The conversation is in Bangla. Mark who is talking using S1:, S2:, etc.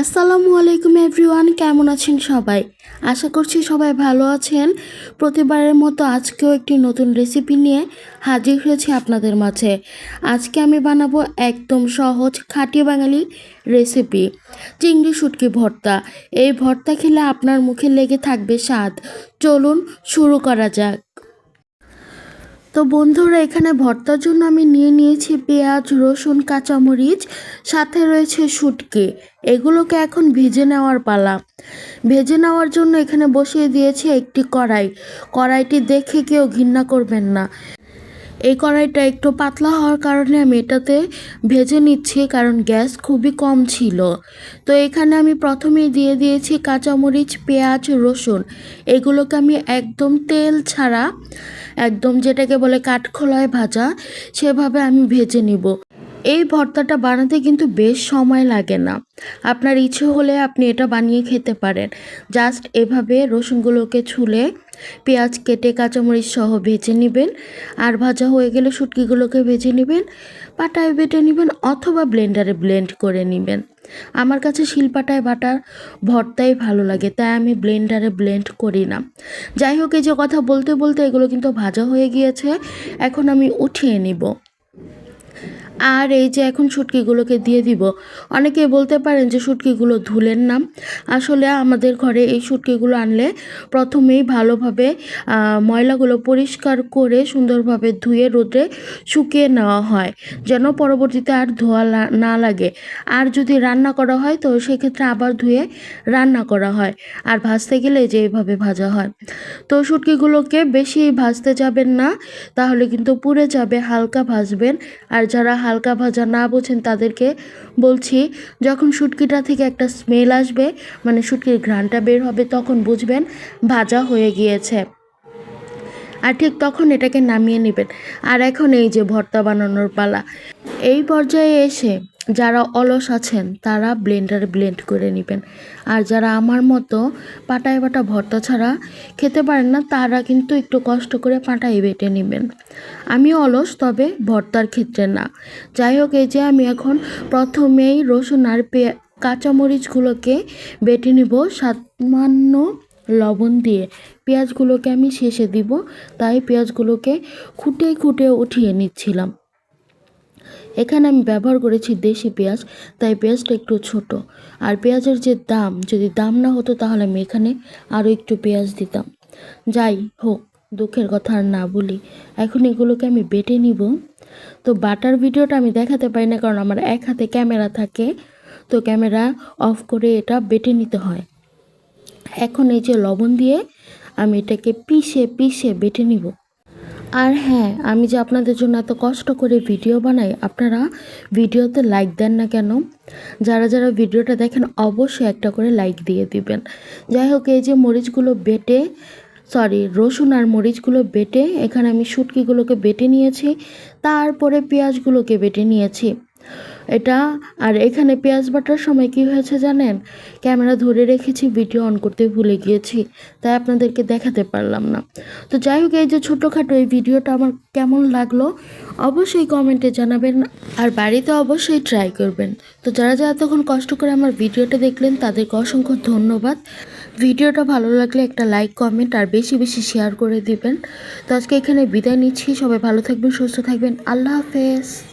S1: আসসালামু আলাইকুম এভরিওয়ান, কেমন আছেন সবাই? আশা করছি সবাই ভালো আছেন। প্রতিবারের মতো আজকেও একটি নতুন রেসিপি নিয়ে হাজির হয়েছি আপনাদের মাঝে। আজকে আমি বানাবো একদম সহজ খাঁটি বাঙালি রেসিপি, চিংড়ি শুটকি ভর্তা। এই ভর্তা খেলে আপনার মুখে লেগে থাকবে স্বাদ। চলুন শুরু করা যাক। তো বন্ধুরা, এখানে ভর্তার জন্য আমি নিয়ে নিয়েছি পেঁয়াজ, রসুন, কাঁচামরিচ, সাথে রয়েছে শুটকি। এগুলোকে এখন ভেজে নেওয়ার পালা। ভেজে নেওয়ার জন্য এখানে বসিয়ে দিয়েছি একটি কড়াই। কড়াইটি দেখে কেউ ঘৃণা করবেন না। এই কড়াইটা একটু পাতলা হওয়ার কারণে আমি এটাতে ভেজে নিচ্ছি, কারণ গ্যাস খুবই কম ছিল। তো এখানে আমি প্রথমেই দিয়ে দিয়েছি কাঁচামরিচ, পেঁয়াজ, রসুন। এগুলোকে আমি একদম তেল ছাড়া, একদম যেটাকে বলে কাঠখোলায় ভাজা, সেভাবে আমি ভেজে নিব। এই ভর্তাটা বানাতে কিন্তু বেশ সময় লাগে না। আপনার ইচ্ছে হলে আপনি এটা বানিয়ে খেতে পারেন। জাস্ট এভাবে রসুনগুলোকে ছুলে পেঁয়াজ কেটে কাঁচামরিচ সহ ভেজে নেবেন। আর ভাজা হয়ে গেলে শুটকিগুলোকে ভেজে নেবেন। পাটায় বেটে নেবেন অথবা ব্লেন্ডারে ব্লেন্ড করে নেবেন। আমার কাছে শিলপাটায় বাটার ভর্তাই ভালো লাগে, তাই আমি ব্লেন্ডারে ব্লেন্ড করি না। যাই হোক, এই যে কথা বলতে বলতে এগুলো কিন্তু ভাজা হয়ে গিয়েছে। এখন আমি উঠিয়ে নিব। আর এই যে এখন শুটকিগুলোকে দিয়ে দিব। অনেকেই বলতে পারেন যে শুটকিগুলো ধুলেন না আসলে আমাদের ঘরে এই শুটকিগুলো আনলে প্রথমেই ভালোভাবে ময়লাগুলো পরিষ্কার করে সুন্দরভাবে ধুয়ে রোদে শুকিয়ে নেওয়া হয়। যেন পরবর্তীতে আর ধোয়া না লাগে। আর যদি রান্না করা হয় তো সেক্ষেত্রে আবার ধুয়ে রান্না করা হয়। আর ভাজতে গেলে যে এইভাবে ভাজা হয়। তো শুটকিগুলোকে বেশি ভাজতে যাবেন না, তাহলে কিন্তু পুড়ে যাবে, হালকা ভাজবেন। আর যারা হালকা ভাজা না বোঝেন তাদেরকে বলছি, যখন শুটকিটা থেকে একটা স্মেল আসবে মানে শুটকির ঘ্রাণটা বের হবে, তখন বুঝবেন ভাজা হয়ে গিয়েছে। আর ঠিক তখন এটাকে নামিয়ে নেবেন। আর এখন এই যে ভর্তা বানানোর পালা। এই পর্যায়ে এসে যারা অলস আছেন, তারা ব্লেন্ডারে ব্লেন্ড করে নেবেন। আর যারা আমার মতো পাটায় বাটা ভর্তা ছাড়া খেতে পারেন না, তারা কিন্তু একটু কষ্ট করে পাটায় বেটে নেবেন। আমি অলস, তবে ভর্তার ক্ষেত্রে না। যাই হোক, এই যে আমি এখন প্রথমেই রসুন আর পেঁয়া কাঁচামরিচগুলোকে বেটে নিব। সামান্য লবণ দিয়ে পেঁয়াজগুলোকে আমি শেষে দিব। তাই পেঁয়াজগুলোকে খুঁটে খুঁটে উঠিয়ে নিচ্ছিলাম। এখানে আমি ব্যবহার করেছি দেশি পেঁয়াজ, তাই পেঁয়াজটা একটু ছোট। আর পেঁয়াজের যে দাম, যদি দাম না হতো তাহলে আমি এখানে আরও একটু পেঁয়াজ দিতাম। যাই হোক, দুঃখের কথা আর না বলি। এখন এগুলোকে আমি বেটে নিব। তো বাটার ভিডিওটা আমি দেখাতে পারি না, কারণ আমার এক হাতে ক্যামেরা থাকে। তো ক্যামেরা অফ করে এটা বেটে নিতে হয়। এখন এই যে লবণ দিয়ে আমি এটাকে পিষে পিষে বেটে নিব। আর হ্যাঁ আমি যে আপনাদের জন্য এত কষ্ট করে ভিডিও বানাই, আপনারা ভিডিওতে লাইক দেন না কেন? যারা যারা ভিডিওটা দেখেন, অবশ্যই একটা করে লাইক দিয়ে দিবেন। যাই হোক, এই যে মরিচগুলো বেটে সরি রসুন আর মরিচগুলো বেটে, এখানে আমি শুটকিগুলোকে বেটে নিয়েছি, তারপরে পেঁয়াজগুলোকে বেটে নিয়েছি। এটা, আর এখানে পেঁয়াজ বাটার সময় কি হয়েছে জানেন? ক্যামেরা ধরে রেখেছি, ভিডিও অন করতে ভুলে গিয়েছি, তাই আপনাদেরকে দেখাতে পারলাম না। তো যাই হোক, এই যে ছোটোখাটো এই ভিডিওটা আমার কেমন লাগল, অবশ্যই কমেন্টে জানাবেন, আর বাড়িতে অবশ্যই ট্রাই করবেন। তো যারা যারা তখন কষ্ট করে আমার ভিডিওটা দেখলেন, তাদেরকে অসংখ্য ধন্যবাদ। ভিডিওটা ভালো লাগলে একটা লাইক কমেন্ট আর বেশি বেশি শেয়ার করে দিবেন। তো আজকে এখানে বিদায় নিচ্ছি, সবাই ভালো থাকবেন, সুস্থ থাকবেন, আল্লাহ হাফেজ।